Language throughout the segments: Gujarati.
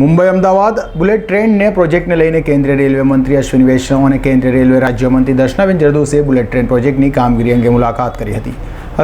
મુંબઈ અમદાવાદ બુલેટ ટ્રેનને પ્રોજેક્ટને લઈને કેન્દ્રીય રેલવે મંત્રી અશ્વિની વૈષ્ણવ અને કેન્દ્રીય રેલવે રાજ્યમંત્રી દર્શનાબેન જરદોસે બુલેટ ટ્રેન પ્રોજેક્ટની કામગીરી અંગે મુલાકાત કરી હતી.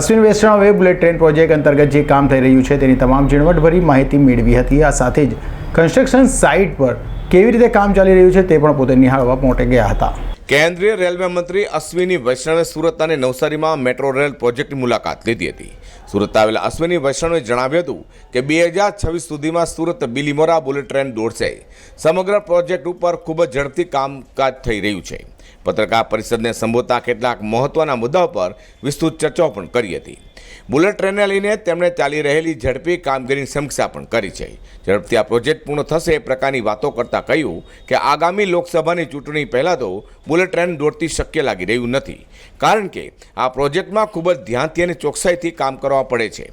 અશ્વિન વૈષ્ણવે બુલેટ ટ્રેન પ્રોજેક્ટ અંતર્ગત જે કામ થઈ રહ્યું છે તેની તમામ ઝીણવટભરી માહિતી મેળવી હતી. આ સાથે જ કન્સ્ટ્રક્શન સાઇટ પર કેવી રીતે કામ ચાલી રહ્યું છે તે પણ પોતે નિહાળવા મોટે ગયા હતા. કેન્દ્રીય રેલવે મંત્રી અશ્વિની વૈષ્ણવે સુરત અને નવસારીમાં મેટ્રો રેલ પ્રોજેક્ટની મુલાકાત લીધી હતી. સુરત આવેલા અશ્વિની વૈષ્ણવે જણાવ્યું હતું કે બે હજાર છવ્વીસ સુધીમાં સુરત બિલીમોરા બુલેટ ટ્રેન દોડશે. સમગ્ર પ્રોજેક્ટ ઉપર ખૂબ જ ઝડપથી કામકાજ થઈ રહ્યું છે. પત્રકાર પરિષદને સંબોધતા કેટલાક મહત્વના મુદ્દાઓ પર વિસ્તૃત ચર્ચાઓ પણ કરી હતી. બુલેટ ટ્રેનને લઈને તેમણે ચાલી રહેલી ઝડપી કામગીરીની સમીક્ષા પણ કરી છે. ઝડપથી આ પ્રોજેક્ટ પૂર્ણ થશે એ પ્રકારની વાતો કરતા કહ્યું કે આગામી લોકસભાની ચૂંટણી પહેલાં તો બુલેટ ટ્રેન દોડતી શક્ય લાગી રહ્યું નથી. કારણ કે આ પ્રોજેક્ટમાં ખૂબ જ ધ્યાનથી અને ચોકસાઈથી કામ કરવા પડે છે.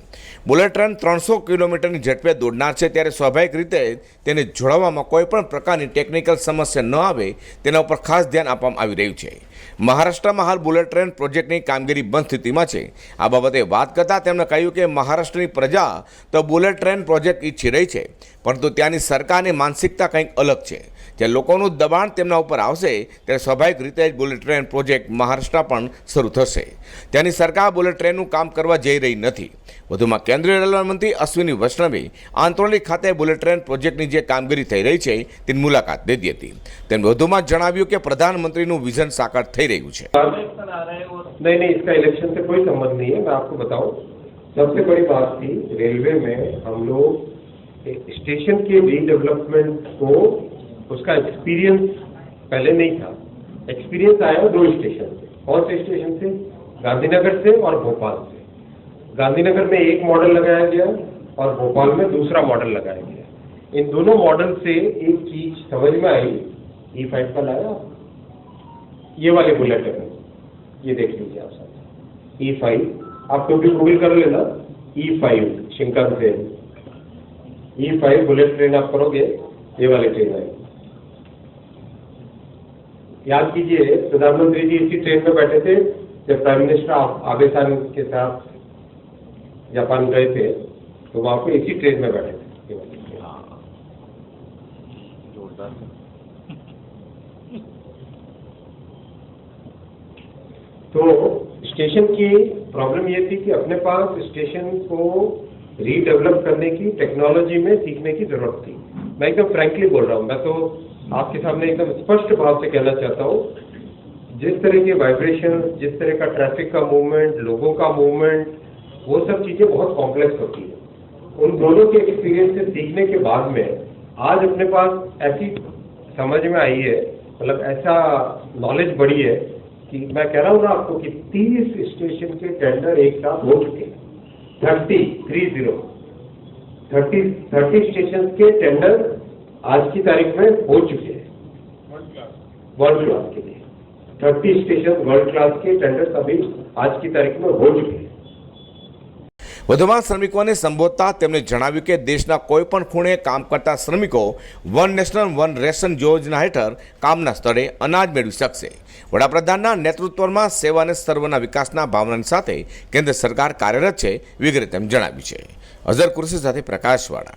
બુલેટ ટ્રેન ત્રણસો કિલોમીટરની ઝડપે દોડનાર છે ત્યારે સ્વાભાવિક રીતે તેને જોડવામાં કોઈ પણ પ્રકારની ટેકનિકલ સમસ્યા ન આવે તેના ઉપર ખાસ ધ્યાન આપવામાં આવી રહ્યું છે. મહારાષ્ટ્રમાં હાલ બુલેટ ટ્રેન પ્રોજેક્ટની કામગીરી બંધ સ્થિતિમાં છે. આ બાબતે વાત કરતાં તેમણે કહ્યું કે મહારાષ્ટ્રની પ્રજા તો બુલેટ ટ્રેન પ્રોજેક્ટ ઈચ્છી રહી છે, પરંતુ ત્યાંની સરકારની માનસિકતા કંઈક અલગ છે. જ્યારે લોકોનું દબાણ તેમના ઉપર આવશે, ત્યારે સ્વાભાવિક રીતે જ બુલેટ ટ્રેન પ્રોજેક્ટ મહારાષ્ટ્ર પણ શરૂ થશે. ત્યાંની સરકાર બુલેટ ટ્રેનનું કામ કરવા જઈ રહી નથી. વધુમાં કેન્દ્રીય રેલવે મંત્રી અશ્વિની વૈષ્ણવે આંતરોલી ખાતે બુલેટ ટ્રેન પ્રોજેક્ટની જે કામગીરી થઈ રહી છે, તેની મુલાકાત લીધી હતી. તેમણે વધુમાં જણાવ્યું કે પ્રધાનમંત્રીનું વિઝન સાકાર થઈ રહ્યું છે. नहीं नहीं, इसका इलेक्शन से कोई संबंध नहीं है, मैं आपको बताऊँ। सबसे बड़ी बात थी रेलवे में हम लोग स्टेशन के रीडेवलपमेंट को, उसका एक्सपीरियंस पहले नहीं था। एक्सपीरियंस आया दो स्टेशन से, कौन से स्टेशन से? गांधीनगर से और भोपाल से। गांधीनगर में एक मॉडल लगाया गया और भोपाल में दूसरा मॉडल लगाया गया। इन दोनों मॉडल से एक चीज़ समझ में आई ई फाइव का लाया। ये वाले बुलेट है। ये देख लीजिए आप सब। ई फाइव आप कभी गूगल कर लेना E five Shinkansen E five bullet train आप करोगे, ये वाले ट्रेन आएगी। याद कीजिए, प्रधानमंत्री जी इसी ट्रेन में बैठे थे, जब प्राइम मिनिस्टर आबे सान के साथ जापान गए थे तो वहाँ पे इसी ट्रेन में बैठे थे। ये वाली ट्रेन। तो स्टेशन की प्रॉब्लम ये थी कि अपने पास स्टेशन को रीडेवलप करने की टेक्नोलॉजी में सीखने की ज़रूरत थी। मैं एकदम फ्रैंकली बोल रहा हूँ, मैं तो आपके सामने एकदम स्पष्ट भाव से कहना चाहता हूँ, जिस तरह के वाइब्रेशन जिस तरह का ट्रैफ़िक का मूवमेंट लोगों का मूवमेंट वो सब चीज़ें बहुत कॉम्प्लेक्स होती है। उन दोनों के एक्सपीरियंस से सीखने के बाद में आज अपने पास ऐसी समझ में आई है मतलब ऐसा नॉलेज बढ़ी है कि मैं कह रहा हूँ ना आपको कि 30 स्टेशन के टेंडर एक साथ हो चुके हैं। Thirty three zero. Thirty thirty station के टेंडर आज की तारीख में हो चुके हैं। वर्ल्ड क्लास के लिए। थर्टी स्टेशन वर्ल्ड क्लास के टेंडर सभी आज की तारीख में हो चुके हैं। વધુમાં શ્રમિકોને સંબોધતા તેમણે જણાવ્યું કે દેશના કોઈપણ ખૂણે કામ કરતા શ્રમિકો વન નેશનલ વન રેશન યોજના હેઠળ કામના સ્થળે અનાજ મેળવી શકશે. વડાપ્રધાનના નેતૃત્વમાં સેવા અને સર્વના વિકાસના ભાવનાની સાથે કેન્દ્ર સરકાર કાર્યરત છે, વિગેરે તેમ જણાવ્યું છે. અઝર કુરશી સાથે પ્રકાશવાળા.